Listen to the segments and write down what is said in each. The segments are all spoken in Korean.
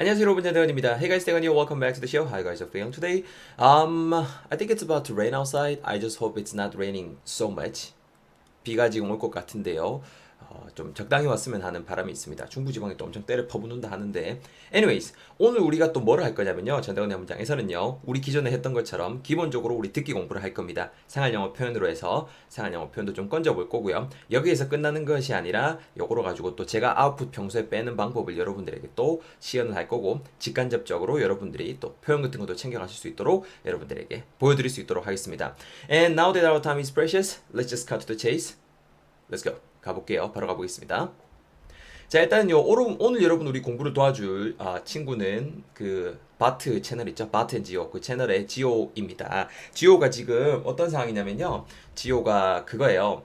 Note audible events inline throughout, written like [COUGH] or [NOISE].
안녕하세요 여러분 전대건입니다. Hey guys, 대건이요. Welcome back to the show. How you guys are feeling today? Um, I think it's about to rain outside. I just hope it's not raining so much. 비가 지금 올 것 같은데요. 어, 좀 적당히 왔으면 하는 바람이 있습니다. 중부지방에 또 엄청 때를 퍼붓는다 하는데 anyways 오늘 우리가 또 뭐를 할 거냐면요 전대건의 문장에서는요 우리 기존에 했던 것처럼 기본적으로 우리 듣기 공부를 할 겁니다. 생활 영어 표현으로 해서 생활 영어 표현도 좀 건져 볼 거고요. 여기에서 끝나는 것이 아니라 요거로 가지고 또 제가 아웃풋 평소에 빼는 방법을 여러분들에게 또 시연을 할 거고 직간접적으로 여러분들이 또 표현 같은 것도 챙겨 가실 수 있도록 여러분들에게 보여 드릴 수 있도록 하겠습니다. And now that our time is precious, let's just cut to the chase. Let's go. 가볼게요. 바로 가보겠습니다. 자 일단요 오늘, 여러분 우리 공부를 도와줄 아, 친구는 그 바트 채널 있죠 바트 앤 지오 그 채널의 지오입니다 지오가 지금 어떤 상황이냐면요 지오가 그거예요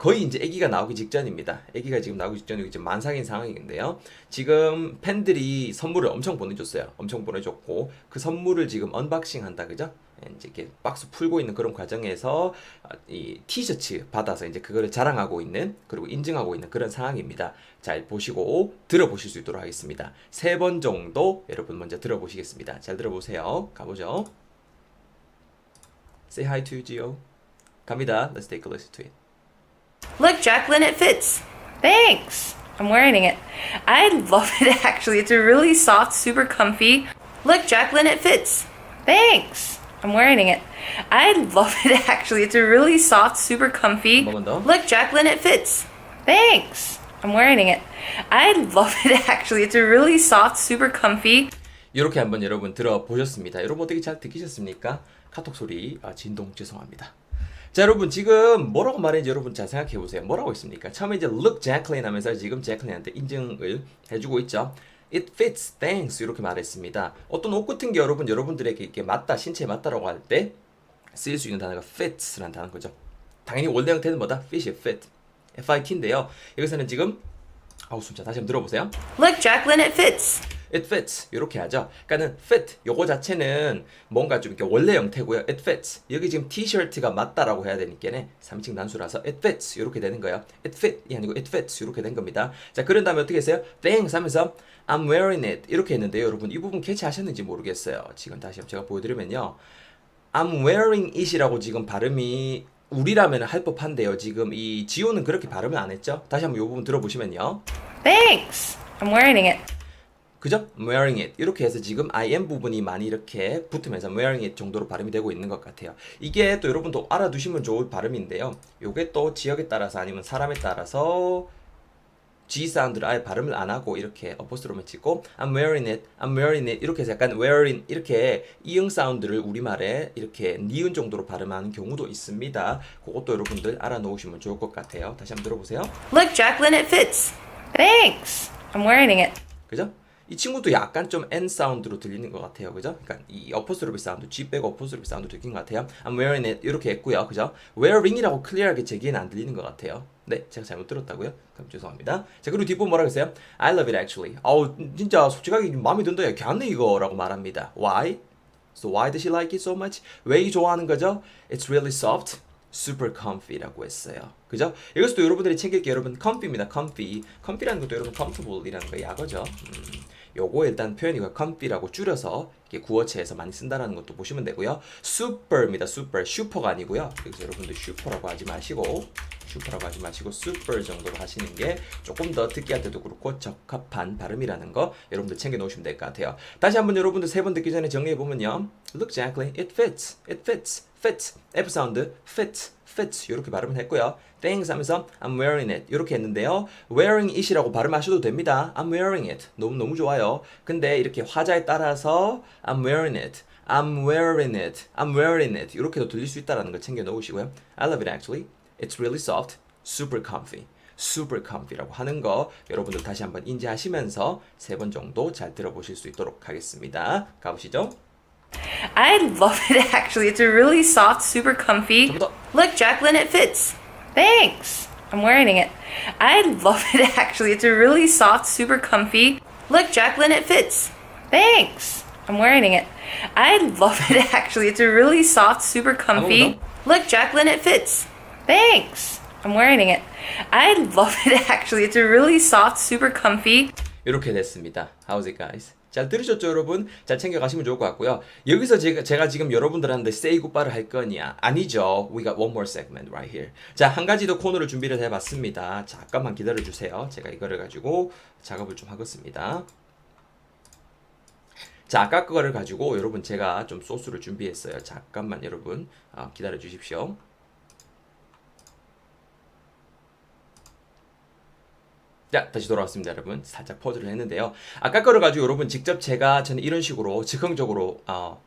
거의 이제 아기가 나오기 직전입니다. 아기가 지금 나오기 직전이고 지금 만삭인 상황인데요. 지금 팬들이 선물을 엄청 보내줬어요. 엄청 보내줬고 그 선물을 지금 언박싱 한다 그죠? 예, 이제 이렇게 박스 풀고 있는 그런 과정에서 아, 이 티셔츠 받아서 이제 그거를 자랑하고 있는 그리고 인증하고 있는 그런 상황입니다. 잘 보시고 들어보실 수 있도록 하겠습니다. 세 번 정도 여러분 먼저 들어보시겠습니다. 잘 들어보세요. 가보죠. Say hi to Gio. 갑니다. Let's take a listen to it. Look, Jacqueline, it fits. Thanks. I'm wearing it. I love it [LAUGHS] actually. It's a really soft, super comfy. Look, Jacqueline, it fits. Thanks. I'm wearing it. I love [LAUGHS] it actually. It's a really soft, super comfy. 한번 더. Look, Jacqueline, it fits. Thanks. I'm wearing it. I love [LAUGHS] it actually. It's a really soft, super comfy. 이렇게 한번 여러분 들어보셨습니다. 여러분 어떻게 잘 듣기셨습니까? 카톡 소리 아, 진동 죄송합니다. 자 여러분 지금 뭐라고 말했는지 여러분 잘 생각해 보세요. 뭐라고 했습니까? 처음에 이제 look Jacqueline 하면서 지금 Jacqueline한테 인증을 해주고 있죠. It fits, thanks 이렇게 말했습니다. 어떤 옷 같은 게 여러분 여러분들에게 이렇게 맞다 신체에 맞다라고 할 때 쓰일 수 있는 단어가 fits라는 단어 거죠. 당연히 원래 형태는 뭐다? fit, fit, F-I-T인데요. 여기서는 지금 아우 숨차 다시 한번 들어보세요. Look, Jacqueline, it fits. It fits 이렇게 하죠. 그러니까는 fit 요거 자체는 뭔가 좀 이렇게 원래 형태고요. It fits 여기 지금 티셔츠가 맞다라고 해야 되니까네 3층 단수라서 it fits 이렇게 되는 거예요. It fit 이 아니고 it fits 이렇게 된 겁니다. 자 그런 다음에 어떻게 했어요? Thanks 하면서 I'm wearing it 이렇게 했는데요. 여러분 이 부분 캐치하셨는지 모르겠어요. 지금 다시 한번 제가 보여드리면요. I'm wearing it이라고 지금 발음이 우리라면 할 법한데요. 지금 이 지호는 그렇게 발음을 안 했죠. 다시 한번 이 부분 들어보시면요. Thanks. I'm wearing it. 그죠? I'm wearing it 이렇게 해서 지금 I am 부분이 많이 이렇게 붙으면서 I'm wearing it 정도로 발음이 되고 있는 것 같아요. 이게 또 여러분도 알아두시면 좋을 발음인데요. 요게 또 지역에 따라서 아니면 사람에 따라서 G 사운드를 아예 발음을 안 하고 이렇게 어포스트로만 찍고 I'm wearing it, I'm wearing it 이렇게 해서 약간 wearing 이렇게 이응 사운드를 우리말에 이렇게 니은 정도로 발음하는 경우도 있습니다. 그것도 여러분들 알아놓으시면 좋을 것 같아요. 다시 한번 들어보세요. Look, Jacqueline, it fits. Thanks. I'm wearing it. 그죠? 이 친구도 약간 좀 N 사운드로 들리는 것 같아요. 그죠? 그러니까 이 어퍼스로비 사운드, G 빼고 어퍼스로비 사운드 들리는 것 같아요. I'm wearing it 이렇게 했고요. 그죠? wearing이라고 클리어하게 제기에는 안 들리는 것 같아요. 네, 제가 잘못 들었다고요? 그럼 죄송합니다. 자, 그리고 뒷부분 뭐라고 했어요? I love it actually. 어우, 진짜 솔직하게 마음에 든다. 야, 걔안네 이거라고 말합니다. Why? So why does she like it so much? 왜 이 좋아하는 거죠? It's really soft. super comfy라고 했어요. 그죠? 이것도 여러분들이 챙길 게 여러분 comfy입니다. comfy. comfy라는 것도 여러분 comfortable이라는 거 약어죠. 음, 요거 일단 표현이고 comfy라고 줄여서 이게 구어체에서 많이 쓴다라는 것도 보시면 되고요. super입니다. super. 슈퍼가 아니고요. 그래서 여러분들 슈퍼라고 하지 마시고 슈퍼라고 하지 마시고 super 정도로 하시는 게 조금 더 듣기한테도 그렇고 적합한 발음이라는 거 여러분들 챙겨 놓으시면 될 것 같아요. 다시 한번 여러분들 세 번 듣기 전에 정리해 보면요. Look, Jacqueline, it fits, it fits, fits. F 사운드, fits, fits 이렇게 발음을 했고요. Thanks 하면서 I'm wearing it 이렇게 했는데요. Wearing it이라고 발음하셔도 됩니다. I'm wearing it 너무 너무 좋아요. 근데 이렇게 화자에 따라서 I'm wearing it. I'm wearing it. I'm wearing it. 이렇게도 들릴 수 있다라는 걸 챙겨 놓으시고요. I love it actually. It's really soft, super comfy. super comfy라고 하는 거 여러분들 다시 한번 인지하시면서 세 번 정도 잘 들어보실 수 있도록 하겠습니다. 가보시죠. I love it actually. It's a really soft, super comfy. 좀 더. Look, Jacqueline, it fits. Thanks. I'm wearing it. I love it actually. [LAUGHS] It's a really soft, super comfy. Look, Jacqueline, it fits. Thanks. I'm wearing it. I love it actually. It's a [LAUGHS] really soft, super comfy. Look, Jacqueline, it fits. Thanks. I'm wearing it. I love it actually. It's a really soft, super comfy. 이렇게 됐습니다. How's it guys? 잘 들으셨죠, 여러분? 잘 챙겨가시면 좋을 것 같고요. 여기서 제가, 제가 지금 여러분들한테 say goodbye를 할 거냐? 아니죠. We got one more segment right here. 자, 한 가지 더 코너를 준비를 해봤습니다. 잠깐만 기다려주세요. 제가 이거를 가지고 작업을 좀 하겠습니다. 자, 아까 그거를 가지고 여러분 제가 좀 소스를 준비했어요. 잠깐만 여러분 아, 기다려 주십시오. 자, 다시 돌아왔습니다, 여러분. 살짝 퍼즐을 했는데요. 아까 거를 가지고 여러분 직접 제가 저는 이런 식으로 즉흥적으로 어,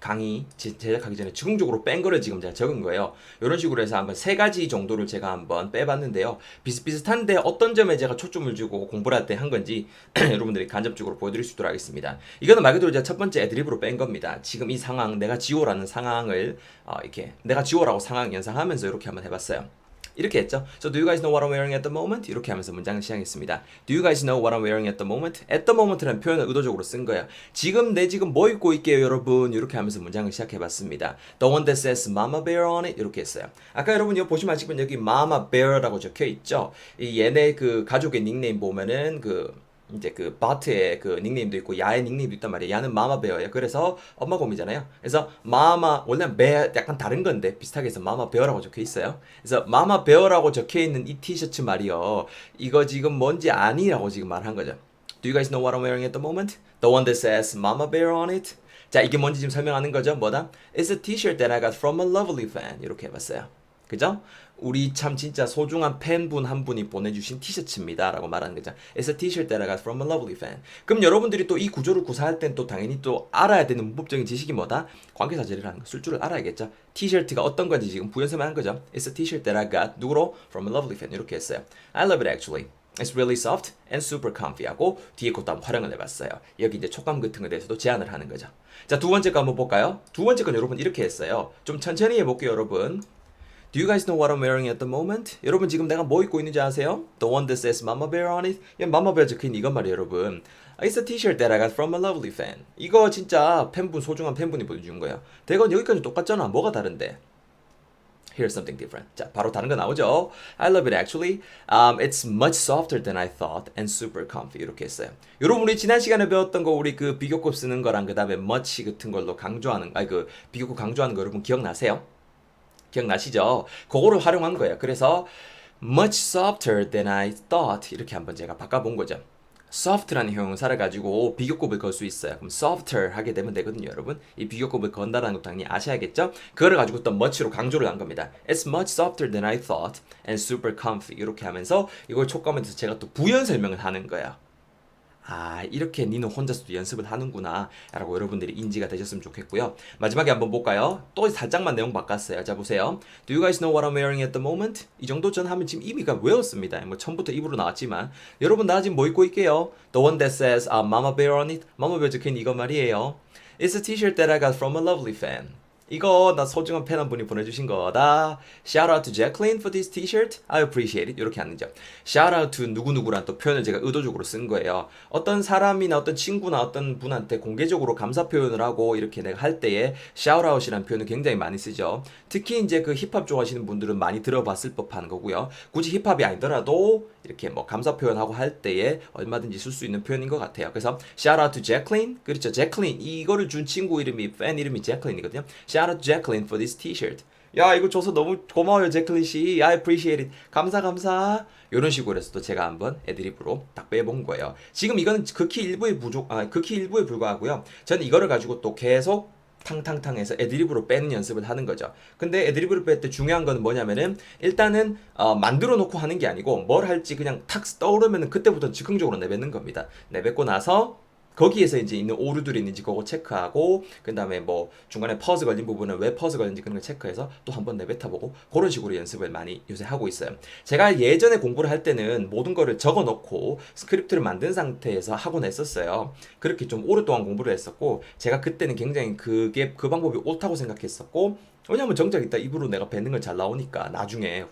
강의 제- 제작하기 전에 즉흥적으로 뺀 거를 지금 제가 적은 거예요. 이런 식으로 해서 한번 세 가지 정도를 제가 한번 빼봤는데요. 비슷비슷한데 어떤 점에 제가 초점을 주고 공부를 할 때 한 건지 [CLEARS THROAT] 여러분들이 간접적으로 보여드릴 수 있도록 하겠습니다. 이거는 말 그대로 제가 첫 번째 애드립으로 뺀 겁니다. 지금 이 상황, 내가 지호라는 상황을 어, 이렇게 내가 지호라고 상황 연상하면서 이렇게 한번 해봤어요. 이렇게 했죠. So do you guys know what I'm wearing at the moment? 이렇게 하면서 문장을 시작했습니다. Do you guys know what I'm wearing at the moment? At the moment라는 표현을 의도적으로 쓴 거예요. 지금 내 지금 뭐 입고 있게요, 여러분? 이렇게 하면서 문장을 시작해봤습니다. The one that says Mama Bear on it 이렇게 했어요. 아까 여러분 이거 보시면 아시면 여기 Mama Bear라고 적혀 있죠. 이 얘네 그 가족의 닉네임 보면은 그 이제 그 바트의 그 닉네임도 있고 야의 닉네임도 있단 말이에요. 야는 마마 베어예요. 그래서 엄마 곰이잖아요. 그래서 마마 원래 베 약간 다른 건데 비슷하게 해서 마마 베어라고 적혀 있어요. 그래서 마마 베어라고 적혀 있는 이 티셔츠 말이요. 이거 지금 뭔지 아니라고 지금 말한 거죠. Do you guys know what I'm wearing at the moment? The one that says Mama Bear on it. 자, 이게 뭔지 지금 설명하는 거죠. 뭐다? It's a t-shirt that I got from a lovely fan. 이렇게 해봤어요. 그죠? 우리 참 진짜 소중한 팬분 한 분이 보내주신 티셔츠입니다. 라고 말하는 거죠. It's a t-shirt that I got from a lovely fan. 그럼 여러분들이 또 이 구조를 구사할 땐 또 당연히 또 알아야 되는 문법적인 지식이 뭐다? 관계사절이라는 거, 쓸 줄을 알아야겠죠. 티셔츠가 어떤 건지 지금 부연설만 한 거죠. It's a t-shirt that I got 누구로? From a lovely fan. 이렇게 했어요. I love it actually. It's really soft and super comfy 하고 뒤에 것도 한번 활용을 해봤어요. 여기 이제 촉감 같은 거에 대해서도 제안을 하는 거죠. 자, 두 번째 거 한번 볼까요? 두 번째 건 여러분 이렇게 했어요. 좀 천천히 해볼게요, 여러분. Do you guys know what I'm wearing at the moment? 여러분 지금 내가 뭐 입고 있는지 아세요? The one that says Mama Bear on it. 이 Mama Bear 적혀있는 이건 말이에요 여러분. It's a t-shirt that I got from a lovely fan. 이거 진짜 팬분 소중한 팬분이 보내준 거야. 대건 여기까지 똑같잖아. 뭐가 다른데? Here's something different. 자, 바로 다른 거 나오죠. I love it actually. Um, it's much softer than I thought and super comfy. 이렇게 했어요. 여러분 우리 지난 시간에 배웠던 거 우리 그 비교급 쓰는 거랑 그 다음에 much 같은 걸로 강조하는 아니 그 비교급 강조하는 거 여러분 기억나세요? 기억나시죠? 그거를 활용한 거예요. 그래서 much softer than I thought 이렇게 한번 제가 바꿔본 거죠. soft라는 형용사를 가지고 비교급을 걸 수 있어요. 그럼 softer 하게 되면 되거든요, 여러분. 이 비교급을 건다라는 것도 당연히 아셔야겠죠? 그거를 가지고 또 much로 강조를 한 겁니다. It's much softer than I thought and super comfy 이렇게 하면서 이걸 촉감해서 제가 또 부연 설명을 하는 거예요. 아 이렇게 니는 혼자서도 연습을 하는구나 라고 여러분들이 인지가 되셨으면 좋겠고요. 마지막에 한번 볼까요? 또 살짝만 내용 바꿨어요. 자 보세요. Do you guys know what I'm wearing at the moment? 이 정도 전 하면 지금 이미가 외웠습니다. 뭐 처음부터 입으로 나왔지만. 여러분 나 지금 뭐 입고 있게요? The one that says uh, Mama Bear on it. Mama Bear 적혀있는 이거 말이에요. It's a t-shirt that I got from a lovely fan 이거 나 소중한 팬 한 분이 보내주신 거다. Shout out to Jacqueline for this t-shirt. I appreciate it. 이렇게 하는 점. Shout out to 누구누구란 또 표현을 제가 의도적으로 쓴 거예요. 어떤 사람이나 어떤 친구나 어떤 분한테 공개적으로 감사 표현을 하고 이렇게 내가 할 때에 shout out이라는 표현을 굉장히 많이 쓰죠. 특히 이제 그 힙합 좋아하시는 분들은 많이 들어봤을 법한 거고요. 굳이 힙합이 아니더라도 이렇게 뭐 감사 표현하고 할 때에 얼마든지 쓸 수 있는 표현인 것 같아요. 그래서 shout out to Jacqueline. 그렇죠. Jacqueline. 이거를 준 친구 이름이 팬 이름이 Jacqueline이거든요. Shout out Jacqueline for this t-shirt. 야 이거 줘서 너무 고마워요 제클린 씨. I appreciate it. 감사 감사. 이런 식으로 해서 또 제가 한번 애드립으로 딱 빼본 거예요. 지금 이거는 극히 일부의 부족, 아 극히 일부에 불과하고요. 저는 이거를 가지고 또 계속 탕탕탕해서 애드립으로 빼는 연습을 하는 거죠. 근데 애드립으로 뺄 때 중요한 거는 뭐냐면은 일단은 어, 만들어 놓고 하는 게 아니고 뭘 할지 그냥 탁 떠오르면은 그때부터 즉흥적으로 내뱉는 겁니다. 내뱉고 나서 거기에서 이제 있는 오류들이 있는지 그거 체크하고 그 다음에 뭐 중간에 퍼즈 걸린 부분은 왜 퍼즈 걸린지 그런 걸 체크해서 또 한번 내뱉어보고 그런 식으로 연습을 많이 요새 하고 있어요. 제가 예전에 공부를 할 때는 모든 거를 적어놓고 스크립트를 만든 상태에서 하곤 했었어요. 그렇게 좀 오랫동안 공부를 했었고 제가 그때는 굉장히 그게 그 방법이 옳다고 생각했었고 왜냐면 정작 이따 입으로 내가 뱉는 걸 잘 나오니까 나중에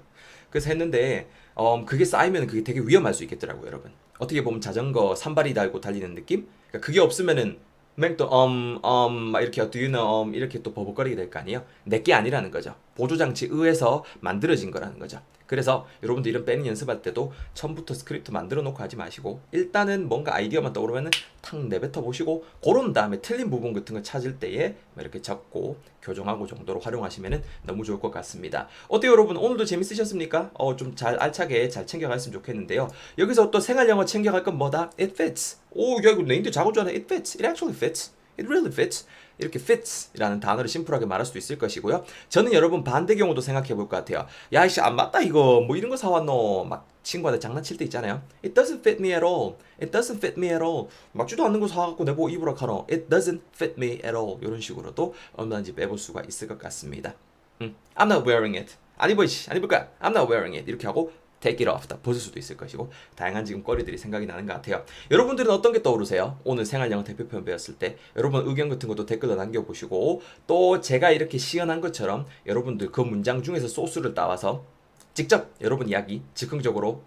그래서 했는데 음, 그게 쌓이면 그게 되게 위험할 수 있겠더라고요, 여러분. 어떻게 보면 자전거 산발이 달고 달리는 느낌? 그러니까 그게 없으면은 맹또 um, 막 이렇게 do you know um, 이렇게 또 버벅거리게 될 거 아니에요? 내게 아니라는 거죠. 보조장치 의해서 만들어진 거라는 거죠. 그래서 여러분들 이런 빼는 연습할 때도 처음부터 스크립트 만들어 놓고 하지 마시고 일단은 뭔가 아이디어만 떠오르면은 탁 내뱉어 보시고 그런 다음에 틀린 부분 같은 거 찾을 때에 뭐 이렇게 적고 교정하고 정도로 활용하시면은 너무 좋을 것 같습니다. 어때요 여러분 오늘도 재밌으셨습니까? 어 좀 잘 알차게 잘 챙겨갔으면 좋겠는데요. 여기서 또 생활 영어 챙겨갈 건 뭐다? It fits. 오 야 이거 네임드 줄 알아. It fits. It actually fits. It really fits. 이렇게 fits이라는 단어를 심플하게 말할 수도 있을 것이고요. 저는 여러분 반대 경우도 생각해 볼 것 같아요. 야, 이씨 안 맞다 이거. 뭐 이런 거 사왔노. 막 친구한테 장난칠 때 있잖아요. It doesn't fit me at all. It doesn't fit me at all. 맞지도 않는 거 사갖고 내보고 입으라 카노. It doesn't fit me at all. 이런 식으로도 얼마든지 빼볼 수가 있을 것 같습니다. 음, I'm not wearing it. 안 입어지, 안 입을 거야. I'm not wearing it. 이렇게 하고 take it off. 다 벗을 수도 있을 것이고 다양한 지금 거리들이 생각이 나는 것 같아요. 여러분들은 어떤 게 떠오르세요? 오늘 생활영어 대표 표현 배웠을 때 여러분 의견 같은 것도 댓글로 남겨보시고 또 제가 이렇게 시연한 것처럼 여러분들 그 문장 중에서 소스를 따와서 직접 여러분 이야기 즉흥적으로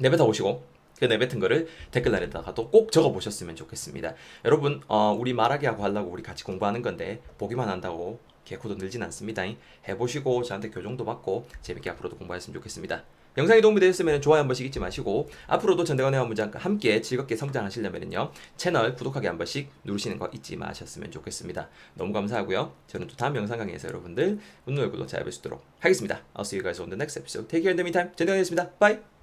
내뱉어 보시고 그 내뱉은 거를 댓글란에다가도 꼭 적어 보셨으면 좋겠습니다. 여러분 어, 우리 말하기 하고 하려고 우리 같이 공부하는 건데 보기만 한다고 개코도 늘진 않습니다. 해보시고 저한테 교정도 받고 재밌게 앞으로도 공부했으면 좋겠습니다. 영상이 도움이 되셨으면 좋아요 한 번씩 잊지 마시고 앞으로도 전대건의 문장과 함께 즐겁게 성장하시려면요 채널 구독하기 한 번씩 누르시는 거 잊지 마셨으면 좋겠습니다. 너무 감사하고요. 저는 또 다음 영상 강의에서 여러분들 웃는 얼굴로 있도록 하겠습니다. I'll see you guys on the next episode. Take care in the meantime. 전대건이었습니다. Bye.